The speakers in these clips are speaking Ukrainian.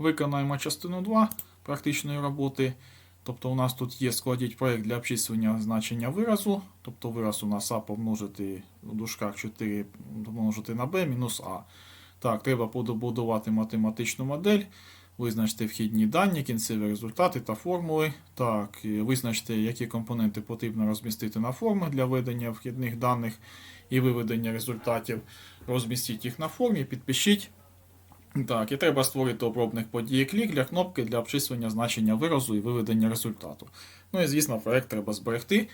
Виконаємо частину 2 практичної роботи. Тобто у нас тут є складіть проєкт для обчислення значення виразу. Тобто вираз у нас А помножити у дужках 4 помножити на b мінус А. Так, треба побудувати математичну модель, визначити вхідні дані, кінцеві результати та формули. Так, і визначити, які компоненти потрібно розмістити на форми для введення вхідних даних і виведення результатів. Розмістіть їх на формі, підпишіть. Так, і треба створити обробник події клік для кнопки для обчислення значення виразу і виведення результату. Ну і звісно, проект треба зберегти.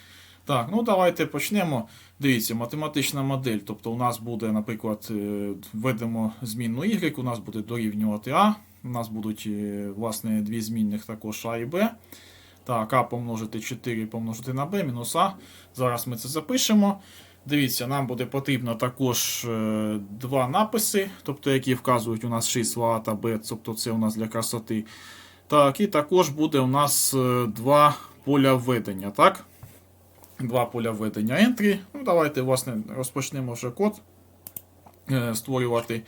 Так, ну давайте почнемо. Дивіться, математична модель. Тобто у нас буде, наприклад, е, введемо змінну y, у нас буде дорівнювати А. У нас будуть е, власне дві змінних також А і Б. Так, А помножити 4 помножити на Б мінус А. Зараз ми це запишемо. Дивіться, нам буде потрібно також е, два написи, тобто які вказують у нас числа А та Б, тобто це у нас для красоти. Так, і також буде у нас е, два поля введення. Так? Два поля введення entry. Ну, давайте, власне, розпочнемо вже код е, створювати.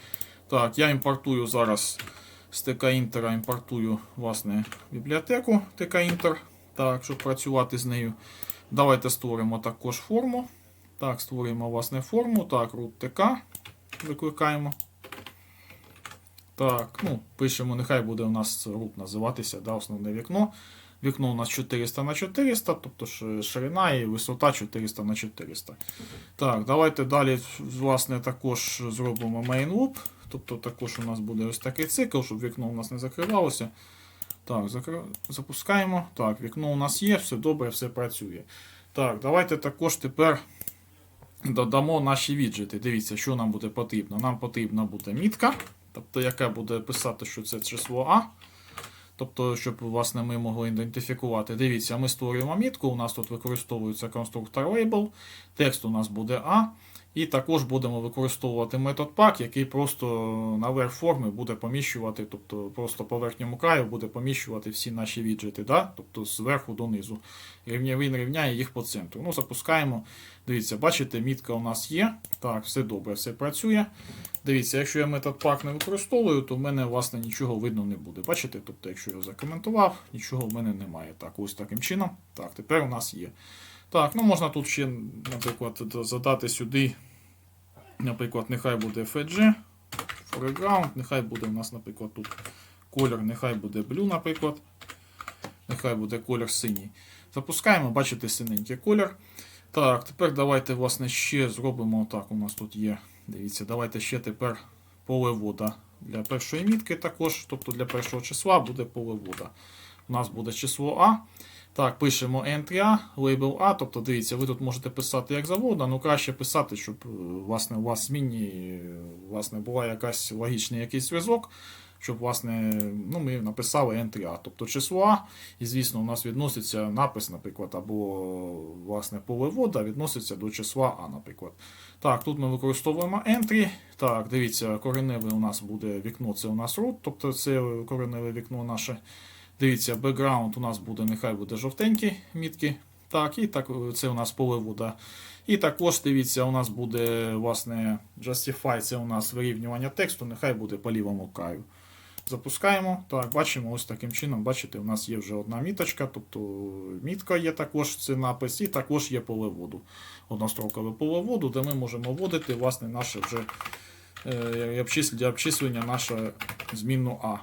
Так, я імпортую зараз з TK-Inter імпортую власне бібліотеку TK-Inter, так, щоб працювати з нею. Давайте створимо також форму. Так, створюємо власне форму. Так, root викликаємо. Так, ну, пишемо, нехай буде у нас root називатися, да, основне вікно. Вікно у нас 400 на 400, тобто ширина і висота 400 на 400. Так, давайте далі власне, також зробимо main loop. Тобто також у нас буде ось такий цикл, щоб вікно у нас не закривалося. Так, закр... запускаємо. Так, вікно у нас є, все добре, все працює. Так, давайте також тепер додамо наші віджити. Дивіться, що нам буде потрібно. Нам потрібна буде мітка, тобто яка буде писати, що це число А. Тобто, щоб власне, ми могли ідентифікувати. Дивіться, ми створюємо мітку, у нас тут використовується конструктор label, текст у нас буде А. І також будемо використовувати метод pack, який просто наверх форми буде поміщувати, тобто просто по верхньому краю буде поміщувати всі наші віджити, да? тобто зверху донизу. Він рівняє їх по центру. Ну, запускаємо. Дивіться, бачите, мітка у нас є. Так, все добре, все працює. Дивіться, якщо я метод pack не використовую, то в мене власне нічого видно не буде. Бачите? Тобто, якщо я закоментував, нічого в мене немає. Так, ось таким чином. Так, тепер у нас є. Так, ну можна тут ще, наприклад, задати сюди, наприклад, нехай буде FG, foreground, нехай буде у нас, наприклад, тут колір, нехай буде blue, наприклад. Нехай буде колір синій. Запускаємо, бачите, синенький колір. Так, тепер давайте, власне, ще зробимо. Так, у нас тут є. Дивіться, давайте ще тепер поле вода. Для першої мітки також, тобто для першого числа буде поле вода. У нас буде число А. Так, пишемо entry A, label A, тобто дивіться, ви тут можете писати як завгодно, але краще писати, щоб е, власне, у вас в зміні е, власне, була якась логічний якийсь зв'язок, щоб власне, ну, ми написали entry A, тобто число А, і звісно, у нас відноситься напис, наприклад, або власне, поле вода відноситься до числа А, наприклад. Так, тут ми використовуємо entry. Так, дивіться, кореневе у нас буде вікно, це у нас root, тобто це кореневе вікно наше. Дивіться, бекграунд у нас буде, нехай буде жовтенькі мітки. Так, і так, це у нас поле вода. І також дивіться, у нас буде власне Justify, це у нас вирівнювання тексту, нехай буде по лівому краю. Запускаємо. Так, бачимо, ось таким чином, бачите, у нас є вже одна міточка, тобто мітка є також, це напис, і також є поле воду. Однострокове поле воду, де ми можемо вводити власне, наше вже е, обчис- для обчислення нашу змінну А.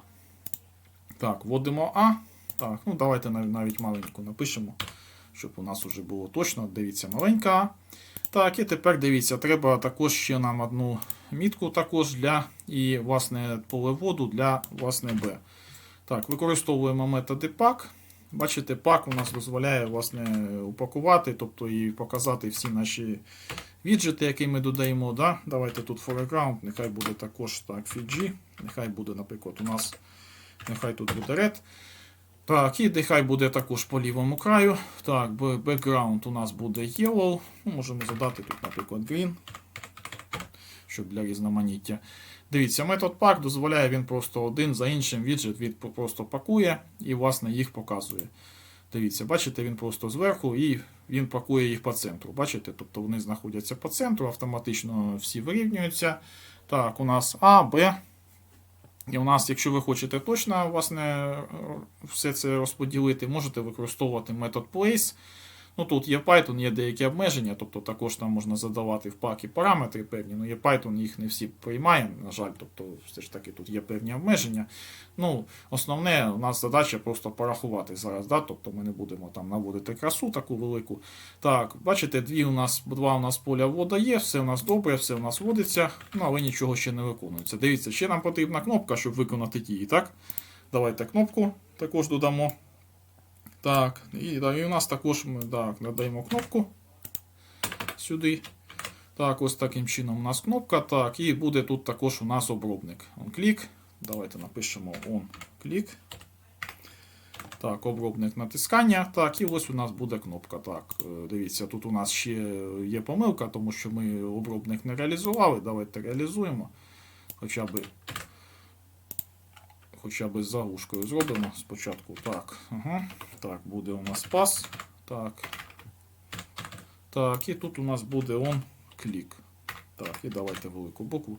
Так, вводимо А. Так, ну давайте навіть маленьку напишемо, щоб у нас вже було точно. Дивіться, маленька А. Так, і тепер дивіться, треба також ще нам одну мітку також для і власне поле воду для власне Б. Так, використовуємо методи pack. Бачите, pack у нас дозволяє власне упакувати, тобто і показати всі наші віджити, які ми додаємо. Да? Давайте тут foreground, нехай буде також так, FG, нехай буде, наприклад, у нас нехай тут буде red. Так, і нехай буде також по лівому краю. Так, б- background у нас буде yellow. Ну, можемо задати тут, наприклад, green, щоб для різноманіття. Дивіться, метод pack дозволяє він просто один за іншим віджит від просто пакує і, власне, їх показує. Дивіться, бачите, він просто зверху і він пакує їх по центру. Бачите? Тобто вони знаходяться по центру, автоматично всі вирівнюються. Так, у нас А, Б. І у нас, якщо ви хочете точно власне, все це розподілити, можете використовувати метод place. Ну, Тут є Python, є деякі обмеження, тобто також там можна задавати в паки параметри певні, ну є Python, їх не всі приймає, на жаль, тобто все ж таки тут є певні обмеження. Ну, Основне, у нас задача просто порахувати зараз, да? тобто ми не будемо там наводити красу таку велику. Так, бачите, дві у нас, два у нас поля ввода є, все у нас добре, все у нас вводиться, ну, але нічого ще не виконується. Дивіться, ще нам потрібна кнопка, щоб виконати дії, так? Давайте кнопку також додамо. Так, і, да, і у нас також ми так, надаємо кнопку сюди. Так, ось таким чином у нас кнопка. Так, і буде тут також у нас обробник. Он клік. Давайте напишемо on клік. Так, обробник натискання. Так, і ось у нас буде кнопка. Так, е, дивіться, тут у нас ще є помилка, тому що ми обробник не реалізували. Давайте реалізуємо. Хоча б хоча б з заглушкою зробимо спочатку. Так, ага. так, буде у нас пас. Так. Так, і тут у нас буде он клік. Так, і давайте велику букву.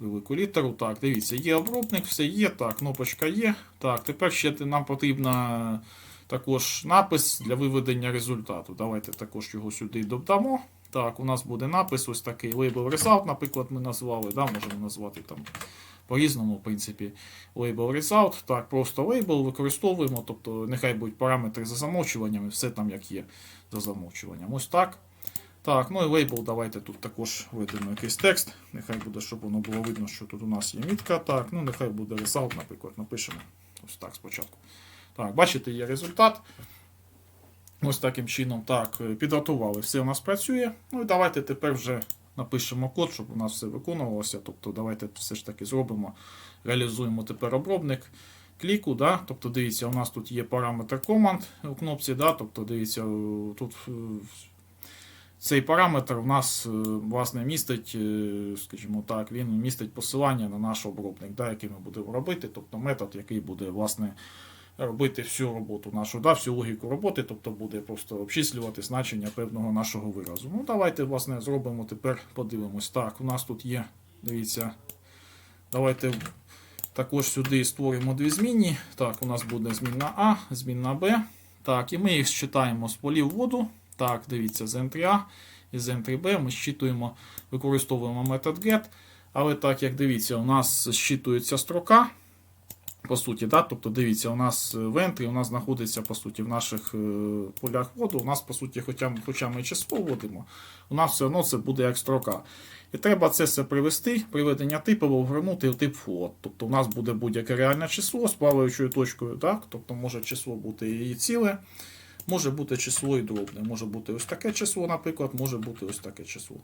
Велику літеру. Так, дивіться, є обробник, все є. Так, кнопочка є. Так, тепер ще нам потрібна також напис для виведення результату. Давайте також його сюди додамо. Так, у нас буде напис, ось такий label result, наприклад, ми назвали. Да, Можемо назвати там по-різному, в принципі, label result. Так, просто label використовуємо, тобто нехай будуть параметри за замовчуванням, і все там як є за замовчуванням. Ось так. Так, ну і лейбл, давайте тут також введемо якийсь текст. Нехай буде, щоб воно було видно, що тут у нас є мітка. Так, ну нехай буде result, наприклад, напишемо. Ось так спочатку. Так, бачите, є результат. Ось таким чином. Так, підготували. Все у нас працює. Ну і давайте тепер вже напишемо код, щоб у нас все виконувалося. Тобто, давайте все ж таки зробимо. Реалізуємо тепер обробник кліку. Да? Тобто, дивіться, у нас тут є параметр команд у кнопці. Да? Тобто, дивіться, тут е, цей параметр у нас е, власне містить, е, скажімо так, він містить посилання на наш обробник, да, який ми будемо робити. Тобто метод, який буде власне робити всю роботу нашу, да, всю логіку роботи, тобто буде просто обчислювати значення певного нашого виразу. Ну, давайте, власне, зробимо тепер, подивимось. Так, у нас тут є, дивіться, давайте також сюди створимо дві змінні. Так, у нас буде змінна А, змінна Б. Так, і ми їх считаємо з полів воду. Так, дивіться, з entry A і з entry B ми щитуємо, використовуємо метод get. Але так, як дивіться, у нас щитується строка. По суті, да? тобто дивіться, у нас в entry у нас знаходиться по суті в наших е, полях воду. У нас, по суті, хоча, хоча ми число вводимо, у нас все одно це буде як строка. І треба це все привести, приведення типу вгорнути в тип float. Тобто у нас буде будь-яке реальне число з плаваючою точкою. так? Тобто може число бути і ціле, може бути число і дробне. Може бути ось таке число, наприклад, може бути ось таке число.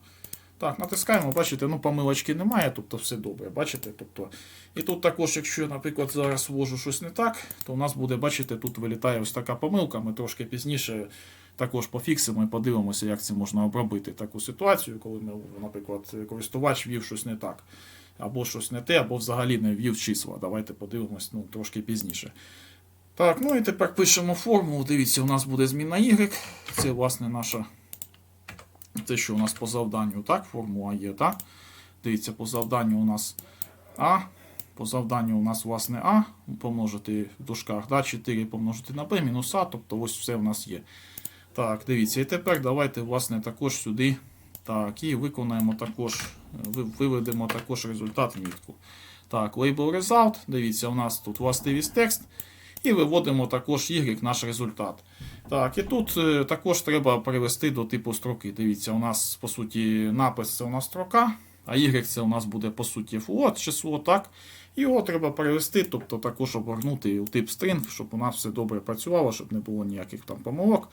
Так, натискаємо, бачите, ну помилочки немає, тобто все добре, бачите? Тобто, І тут також, якщо, наприклад, зараз ввожу щось не так, то у нас буде, бачите, тут вилітає ось така помилка. Ми трошки пізніше також пофіксимо і подивимося, як це можна обробити таку ситуацію, коли ми, наприклад, користувач ввів щось не так. Або щось не те, або взагалі не ввів числа. Давайте подивимось ну, трошки пізніше. Так, ну і тепер пишемо формулу. Дивіться, у нас буде зміна Y. Це, власне, наша. Те, що у нас по завданню, так, формула є, так? Дивіться, по завданню у нас А. По завданню у нас, власне, А помножити в дужках, да, 4 помножити на Б, мінус А, тобто ось все у нас є. Так, дивіться, і тепер давайте, власне, також сюди. Так, і виконаємо також, виведемо також результат в мітку. Так, label result. Дивіться, у нас тут властивість текст. І виводимо також Y наш результат. Так, і тут е, також треба перевести до типу строки. Дивіться, у нас, по суті, напис це у нас строка, а Y це у нас буде, по суті, float, число, так. Його треба перевести, тобто також обернути у тип string, щоб у нас все добре працювало, щоб не було ніяких там помилок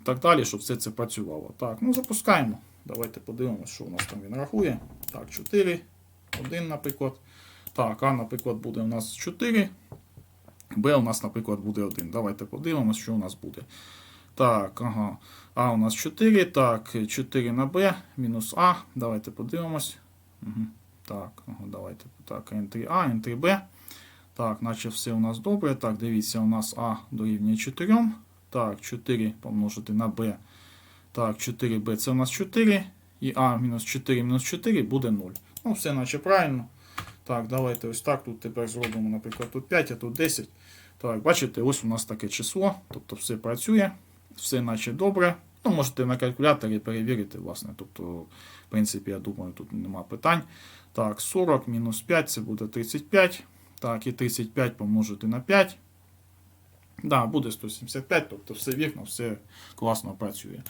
і так далі, щоб все це працювало. Так, ну запускаємо. Давайте подивимося, що у нас там він рахує. Так, 4, 1, наприклад. Так, А, наприклад, буде у нас 4. Б у нас, наприклад, буде 1. Давайте подивимося, що у нас буде. Так, ага. А у нас 4. Так, 4 на Б, мінус А. Давайте подивимось. Угу. Так, ага, давайте. Так, N3A, N3B. Так, наче все у нас добре. Так, дивіться, у нас А дорівнює 4. Так, 4 помножити на Б. Так, 4Б це у нас 4. І А мінус 4 мінус 4 буде 0. Ну, все наче правильно. Так, давайте ось так. Тут тепер зробимо, наприклад, тут 5, а тут 10. Так, бачите, ось у нас таке число. Тобто все працює, все наче добре. Ну, можете на калькуляторі перевірити, власне. Тобто, в принципі, я думаю, тут нема питань. Так, 40 мінус 5 це буде 35. Так, і 35 помножити на 5. Да, буде 175, тобто все вірно, все класно працює.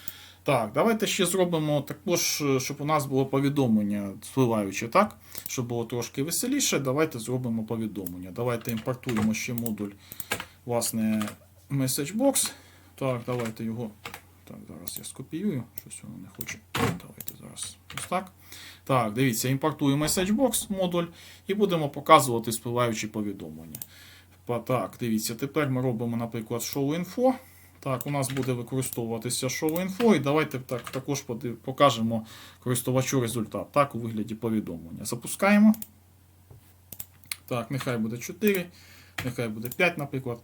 Так, давайте ще зробимо також, е, щоб у нас було повідомлення спливаюче, так? Щоб було трошки веселіше, давайте зробимо повідомлення. Давайте імпортуємо ще модуль, власне, MessageBox. Так, давайте його. Так, зараз я скопіюю, щось воно не хоче. Давайте зараз ось так. Так, дивіться, імпортуємо MessageBox модуль і будемо показувати спливаючі повідомлення. Так, дивіться, тепер ми робимо, наприклад, show-info. Так, у нас буде використовуватися show-info, і давайте так, також покажемо користувачу результат так, у вигляді повідомлення. Запускаємо. Так, нехай буде 4, нехай буде 5, наприклад.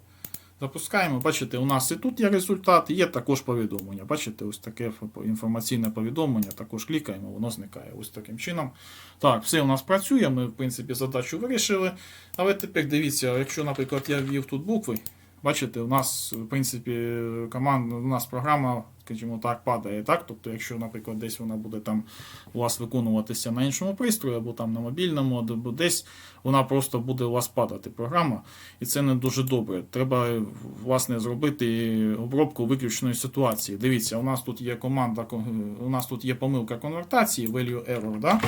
Запускаємо. Бачите, у нас і тут є результат, є також повідомлення. Бачите, ось таке інформаційне повідомлення. Також клікаємо, воно зникає. Ось таким чином. Так, все у нас працює. Ми, в принципі, задачу вирішили. Але тепер дивіться, якщо, наприклад, я ввів тут букви, бачите, у нас, в принципі, команда, у нас програма, скажімо так, падає. так? Тобто, якщо, наприклад, десь вона буде там у вас виконуватися на іншому пристрої, або там на мобільному, або десь вона просто буде у вас падати програма, і це не дуже добре. Треба власне зробити обробку виключної ситуації. Дивіться, у нас тут є команда, у нас тут є помилка конвертації, value error. Да?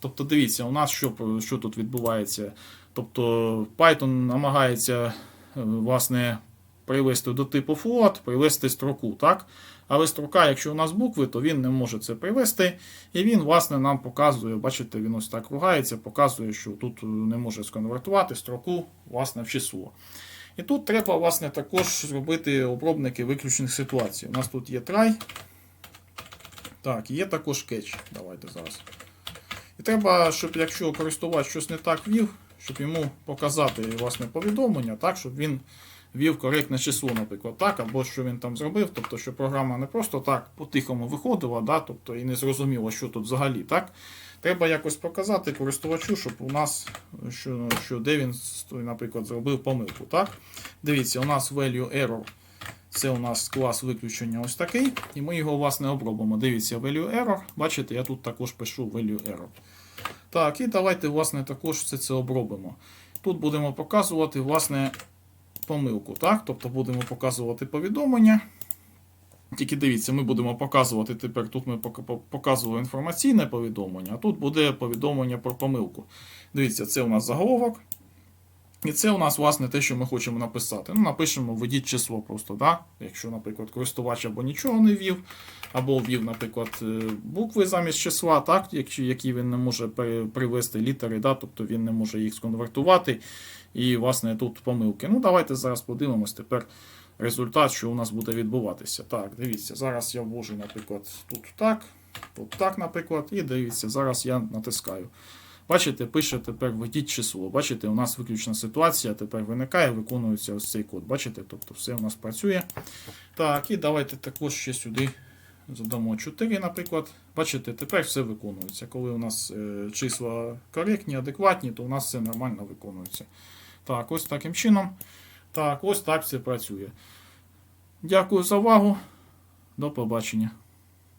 Тобто, дивіться, у нас що, що тут відбувається? Тобто Python намагається власне привести до типу float, привести строку, так? Але строка, якщо у нас букви, то він не може це привести. І він, власне, нам показує, бачите, він ось так ругається, показує, що тут не може сконвертувати строку власне, в число. І тут треба, власне, також зробити обробники виключних ситуацій. У нас тут є try. Так, є також catch. Давайте зараз. І треба, щоб якщо користувач щось не так ввів, щоб йому показати власне повідомлення, так, щоб він ввів коректне число, наприклад, так, або що він там зробив, тобто, щоб програма не просто так по-тихому виходила, да, тобто, і не зрозуміло, що тут взагалі. так. Треба якось показати користувачу, щоб у нас, що, що де він, наприклад, зробив помилку. так. Дивіться, у нас value error. Це у нас клас виключення ось такий, і ми його, власне, обробимо. Дивіться, value error. Бачите, я тут також пишу value error. Так, і давайте, власне, також все це обробимо. Тут будемо показувати, власне, помилку. так? Тобто будемо показувати повідомлення. Тільки дивіться, ми будемо показувати тепер. Тут ми пока- показуємо інформаційне повідомлення, а тут буде повідомлення про помилку. Дивіться, це у нас заголовок. І це у нас, власне, те, що ми хочемо написати. Ну, напишемо, введіть число просто, да? якщо, наприклад, користувач або нічого не ввів, або ввів, наприклад, е, букви замість числа, так? які він не може привести літери, да? тобто він не може їх сконвертувати. І, власне, тут помилки. Ну, давайте зараз подивимось тепер результат, що у нас буде відбуватися. Так, дивіться, зараз я ввожу, наприклад, тут так, тут так, наприклад, і дивіться, зараз я натискаю. Бачите, пише тепер введіть число. Бачите, у нас виключна ситуація тепер виникає, виконується ось цей код. Бачите, тобто все у нас працює. Так, і давайте також ще сюди задамо 4, наприклад. Бачите, тепер все виконується. Коли у нас е, числа коректні, адекватні, то у нас все нормально виконується. Так, ось таким чином. Так, ось так все працює. Дякую за увагу. До побачення.